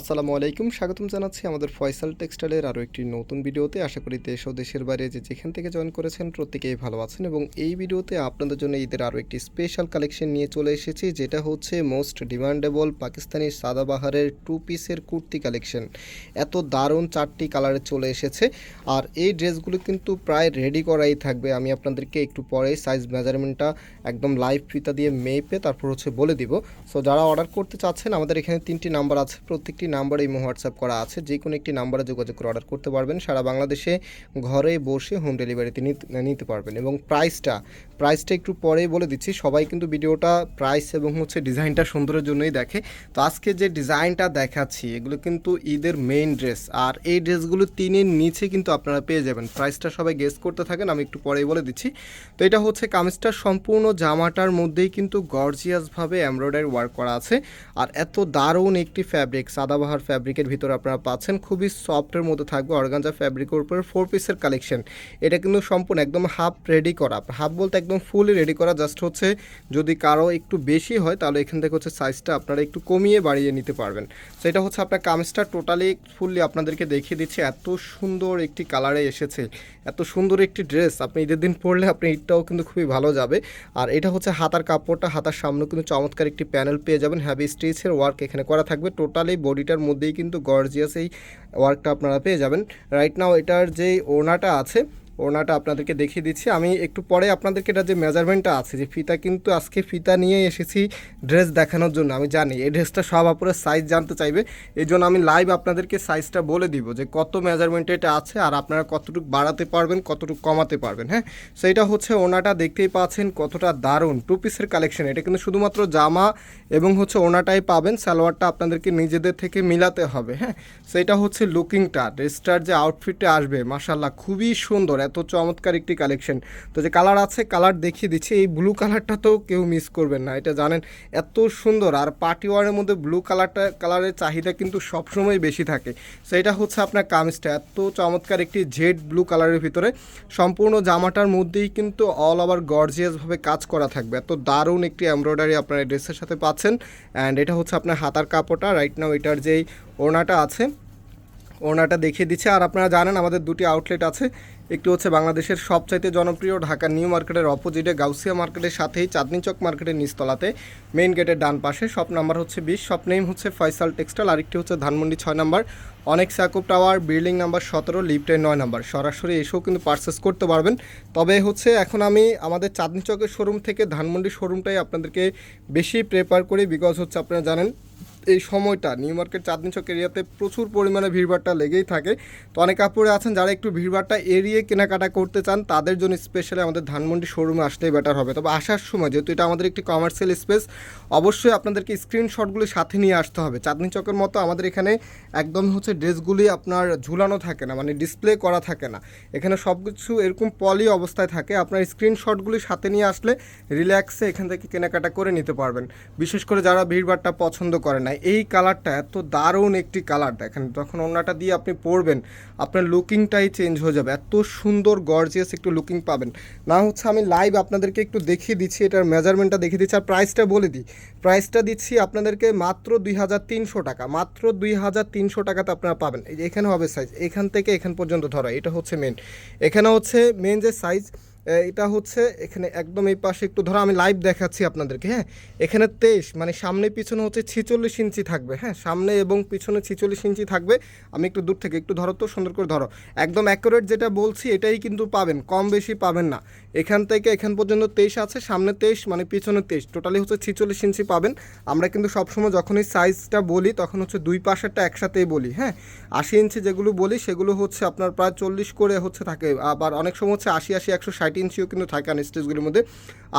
আসসালামু আলাইকুম, স্বাগতম জানাচ্ছি আমাদের ফয়সাল টেক্সটাইলের আরও একটি নতুন ভিডিওতে। আশা করি দেশ ও দেশের বাইরে যে যেখান থেকে জয়েন করেছেন প্রত্যেকেই ভালো আছেন এবং এই ভিডিওতে আপনাদের জন্য ঈদের আরও একটি স্পেশাল কালেকশন নিয়ে চলে এসেছি, যেটা হচ্ছে মোস্ট ডিমান্ডেবল পাকিস্তানি সাদাবাহারের টু পিসের কুর্তি কালেকশন এত দারুণ চারটি কালারে চলে এসেছে, আর এই ড্রেসগুলো কিন্তু প্রায় রেডি করাই থাকবে। আমি আপনাদেরকে একটু পরে সাইজ মেজারমেন্টটা একদম লাইভ ফিতা দিয়ে মেপে তারপর হচ্ছে বলে দিব। সো যারা অর্ডার করতে চাচ্ছেন, আমাদের এখানে তিনটি নাম্বার আছে প্রত্যেকটি নাম্বারে ইমো হোয়াটসঅ্যাপ করা আছে। যে কোনো একটি নাম্বারে যোগাযোগ করে অর্ডার করতে পারবেন। সারা বাংলাদেশে ঘরে বসে হোম ডেলিভারিতে নিতে- পারবেন। এবং প্রাইসটা প্রাইসটা একটু পরেই বলে দিচ্ছি। সবাই কিন্তু ভিডিওটা প্রাইস এবং হচ্ছে ডিজাইনটা সুন্দরের জন্যই দেখে। তো আজকে যে ডিজাইনটা দেখাচ্ছি, এগুলো কিন্তু ঈদের মেইন ড্রেস আর এই ড্রেসগুলো তিনের নিচে কিন্তু আপনারা পেয়ে যাবেন। প্রাইসটা সবাই গেস করতে থাকেন, আমি একটু পরেই বলে দিচ্ছি। তো এটা হচ্ছে কামিজটা সম্পূর্ণ জামাটার মধ্যেই কিন্তু গর্জিয়াসভাবে এমব্রয়ডারি ওয়ার্ক করা আছে। আর এত দারুণ একটি ফ্যাব্রিক সাদাবাহার ফ্যাব্রিকের ভিতরে আপনারা পাচ্ছেন। খুবই সফটের মধ্যে থাকবে অর্গানজা ফ্যাব্রিকের উপরে ফোর পিসের কালেকশন এটা কিন্তু সম্পূর্ণ একদম হাফ রেডি করা। হাফ বলতে একদম ফুলি রেডি করা। জাস্ট হচ্ছে যদি কারও একটু বেশি হয়, তাহলে এখান থেকে হচ্ছে সাইজটা আপনারা একটু কমিয়ে বাড়িয়ে নিতে পারবেন। তো এটা হচ্ছে আপনার কামিজটা টোটালি ফুললি আপনাদেরকে দেখিয়ে দিচ্ছে। এত সুন্দর একটি কালারে এসেছে। এত সুন্দর একটি ড্রেস আপনি ঈদের দিন পরলে আপনি ঈদটাও কিন্তু খুবই ভালো যাবে। আর এটা হচ্ছে হাতার কাপড়টা। হাতার সামনে কিন্তু চমৎকার একটি প্যানেল পেয়ে যাবেন। হ্যাভি স্টিচের ওয়ার্ক এখানে করা থাকবে। টোটালি বডিটার মধ্যেই কিন্তু গর্জিয়াস এই ওয়ার্কটা আপনারা পেয়ে যাবেন। রাইট নাও এটার যে ওনাটা আছে ওড়নাটা আপনাদেরকে দেখিয়ে দিচ্ছি। আমি একটু পরে আপনাদেরকে এটা যে মেজারমেন্টটা আছে, যে ফিতা কিন্তু আজকে ফিতা নিয়ে এসেছি ড্রেস দেখানোর জন্য। আমি জানি এই ড্রেসটা সব আপুরের সাইজ জানতে চাইবে। এই জন্য আমি লাইভ আপনাদেরকে সাইজটা বলে দিব যে কত মেজারমেন্ট এটা আছে আর আপনারা কতটুকু বাড়াতে পারবেন, কতটুকু কমাতে পারবেন হ্যাঁ? So, এটা হচ্ছে ওনাটা দেখতেই পাচ্ছেন কতটা দারুণ টু পিসের কালেকশন এটা কিন্তু শুধুমাত্র জামা এবং হচ্ছে ওনাটাই পাবেন, সালোয়ারটা আপনাদেরকে নিজেদের থেকে মিলাতে হবে হ্যাঁ? সেটা হচ্ছে লুকিংটা ড্রেসটার যে আউটফিটে আসবে মাসাল্লাহ খুবই সুন্দর। এত চমৎকার একটি কালেকশন তো যে কালার আছে কালার দেখিয়ে দিচ্ছি। এই ব্লু কালারটা তো কেউ মিস করবেন না। এটা জানেন, এত সুন্দর। আর পার্টি ওয়ারের মধ্যে ব্লু কালারটা কালারের চাহিদা কিন্তু সবসময় বেশি থাকে। So, এটা হচ্ছে আপনার কামিজটা। এত চমৎকার একটি জেড ব্লু কালারের ভিতরে। সম্পূর্ণ জামাটার মধ্যেই কিন্তু অল ওভার গর্জিয়াসভাবে কাজ করা থাকবে। এত দারুণ একটি এমব্রয়ডারি আপনার ড্রেসের সাথে পাচ্ছেন। অ্যান্ড এটা হচ্ছে আপনার হাতার কাপড়টা। রাইট নাও এটার যেই ওড়নাটা আছে ওড়নাটা দেখিয়ে দিচ্ছে। আর আপনারা জানেন আমাদের দুটি আউটলেট আছে। একটি হচ্ছে বাংলাদেশের সবচাইতে জনপ্রিয় ঢাকা নিউ মার্কেটের অপোজিটে গাউসিয়া মার্কেটের সাথেই চাঁদনি চক মার্কেটের নিচতলাতে মেইন গেটের ডান পাশে। শপ নাম্বার হচ্ছে বিশ শপ নেম হচ্ছে ফয়সাল টেক্সটাইল আরেকটি হচ্ছে ধানমন্ডি ছয় নাম্বার অনেক সাকুব টাওয়ার বিল্ডিং নাম্বার সতেরো লিফটের নয় নাম্বার সরাসরি এসেও কিন্তু পারচেস করতে পারবেন। তবে হচ্ছে এখন আমি আমাদের চাঁদনি চকের শোরুম থেকে ধানমন্ডি শোরুমটাই আপনাদেরকে বেশি প্রেফার করি বিকজ হচ্ছে আপনারা জানেন এই সময়টা নিউ মার্কেট চাঁদনি চক এরিয়াতে প্রচুর পরিমাণে ভিড়ভাড়টা লেগেই থাকে। তো অনেক কাপড়ে আছেন যারা একটু ভিড়ভাড়টা এড়িয়ে কেনাকাটা করতে চান, তাদের জন্য স্পেশালি আমাদের ধানমন্ডি শোরুমে আসলেই বেটার হবে। তবে আসার সময়, যেহেতু এটা আমাদের একটি কমার্শিয়াল স্পেস অবশ্যই আপনাদেরকে স্ক্রিনশটগুলি সাথে নিয়ে আসতে হবে। চাঁদনি চকের মতো আমাদের এখানে একদম হচ্ছে ড্রেসগুলি আপনার ঝুলানো থাকে না মানে ডিসপ্লে করা থাকে না। এখানে সব কিছু এরকম পলি অবস্থায় থাকে। আপনার স্ক্রিনশটগুলি সাথে নিয়ে আসলে রিল্যাক্সে এখান থেকে কেনাকাটা করে নিতে পারবেন। বিশেষ করে যারা ভিড়ভাড়টা পছন্দ করে না। এই কালারটা এত দারুণ একটি কালার দেখেন, যখন ওনাটা দিয়ে আপনি পরবেন, আপনার লুকিংটাই চেঞ্জ হয়ে যাবে। এত সুন্দর গর্জিয়াস একটু লুকিং পাবেন। না হচ্ছে আমি লাইভ আপনাদেরকে একটু দেখিয়ে দিচ্ছি, এটার মেজারমেন্টটা দেখিয়ে দিচ্ছি। আর প্রাইসটা বলে দিই। প্রাইসটা দিচ্ছি আপনাদেরকে মাত্র দুই হাজার তিনশো টাকা। মাত্র দুই হাজার তিনশো টাকাতে আপনারা পাবেন। এই যে এখানে হবে সাইজ এখান থেকে এখান পর্যন্ত ধরা। এটা হচ্ছে মেন এখানে হচ্ছে মেন যে সাইজ এটা হচ্ছে এখানে একদম এই পাশে একটু ধরো আমি লাইভ দেখাচ্ছি আপনাদেরকে হ্যাঁ? এখানে তেইশ মানে সামনে পিছনে হচ্ছে ছিচল্লিশ ইঞ্চি থাকবে হ্যাঁ? সামনে এবং পিছনে ছিচল্লিশ ইঞ্চি থাকবে। আমি একটু দূর থেকে একটু ধরো তো, সুন্দর করে ধরো। একদম অ্যাকুরেট যেটা বলছি, এটাই কিন্তু পাবেন, কম বেশি পাবেন না। এখান থেকে এখান পর্যন্ত তেইশ আছে, সামনে তেইশ মানে পিছনে তেইশ টোটালি হচ্ছে ছিচল্লিশ ইঞ্চি পাবেন। আমরা কিন্তু সবসময় যখনই সাইজটা বলি, তখন হচ্ছে দুই পাশেরটা একসাথেই বলি হ্যাঁ? আশি ইঞ্চি যেগুলো বলি, সেগুলো হচ্ছে আপনার প্রায় চল্লিশ করে হচ্ছে থাকে। আবার অনেক সময় হচ্ছে আশি আশি, একশো ষাট ইঞ্চিও কিন্তু থাকে আনস্টেজগুলির মধ্যে।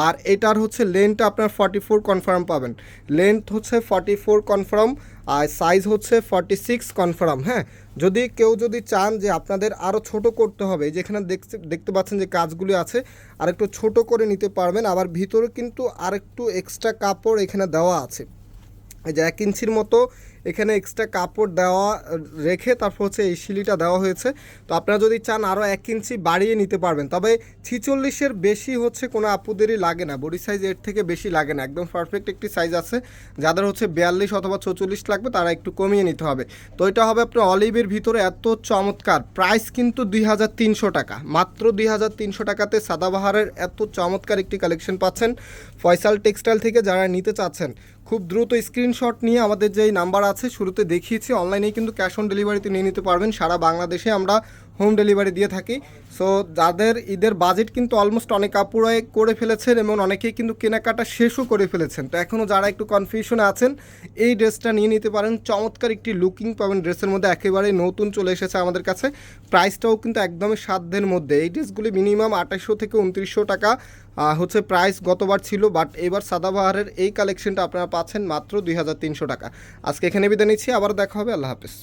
আর এটার হচ্ছে লেন্থটা আপনার ফর্টি ফোর কনফার্ম পাবেন। লেন্থ হচ্ছে ফর্টি ফোর কনফার্ম আর সাইজ হচ্ছে ফর্টি সিক্স কনফার্ম হ্যাঁ? যদি কেউ যদি চান যে আপনাদের আরও ছোট করতে হবে যেখানে দেখতে দেখতে পাচ্ছেন যে কাজগুলি আছে, আর একটু ছোট করে নিতে পারবেন, আবার ভিতরে কিন্তু আরেকটু এক্সট্রা কাপড় এখানে দেওয়া আছে। এই যে এক ইঞ্চির মতো এখানে এক্সট্রা কাপড় দেওয়া, রেখে তারপর হচ্ছে এই শিলিটা দেওয়া হয়েছে। তো আপনারা যদি চান আরও এক ইঞ্চি বাড়িয়ে নিতে পারবেন। তবে ছিচল্লিশের বেশি হচ্ছে কোনো আপুদেরই লাগে না। বডি সাইজ এর থেকে বেশি লাগে না। একদম পারফেক্ট একটি সাইজ আছে। যাদের হচ্ছে বিয়াল্লিশ অথবা চৌচল্লিশ লাগবে, তারা একটু কমিয়ে নিতে হবে। তো এটা হবে আপনার অলিভের ভিতরে এত চমৎকার। প্রাইস কিন্তু দুই হাজার তিনশো টাকা। মাত্র দুই হাজার তিনশো টাকাতে সাদাবাহারের এত চমৎকার একটি কালেকশন পাচ্ছেন। ফয়সাল টেক্সটাইল থেকে যারা নিতে চাচ্ছেন খুব দ্রুত স্ক্রিনশট নিয়ে আমাদের যেই নাম্বার আছে, শুরুতে দেখিয়েছি। অনলাইনেই কিন্তু ক্যাশ অন ডেলিভারিতে নিয়ে নিতে পারবেন। সারা বাংলাদেশে আমরা হোম ডেলিভারি দিয়ে থাকি। সো যাদের ঈদের বাজেট কিন্তু অলমোস্ট অনেক আপুরাই করে ফেলেছেন এবং অনেকেই কিন্তু কেনাকাটা শেষও করে ফেলেছেন। তো এখনও যারা একটু কনফিউশনে আছেন, এই ড্রেসটা নিয়ে নিতে পারেন। চমৎকার একটি লুকিং পাবেন ড্রেসের মধ্যে একেবারে নতুন চলে এসেছে আমাদের কাছে। প্রাইসটাও কিন্তু একদমই সাধ্যের মধ্যে। এই ড্রেসগুলি মিনিমাম আঠাশশো থেকে উনত্রিশশো টাকা হচ্ছে প্রাইস গতবার ছিল বাট এবার সাদাবাহারের এই কালেকশনটা আপনারা পাচ্ছেন মাত্র দুই হাজার তিনশো টাকা। আজকে এখানে বিদায় নিচ্ছি আবার দেখা হবে, আল্লাহ হাফেজ।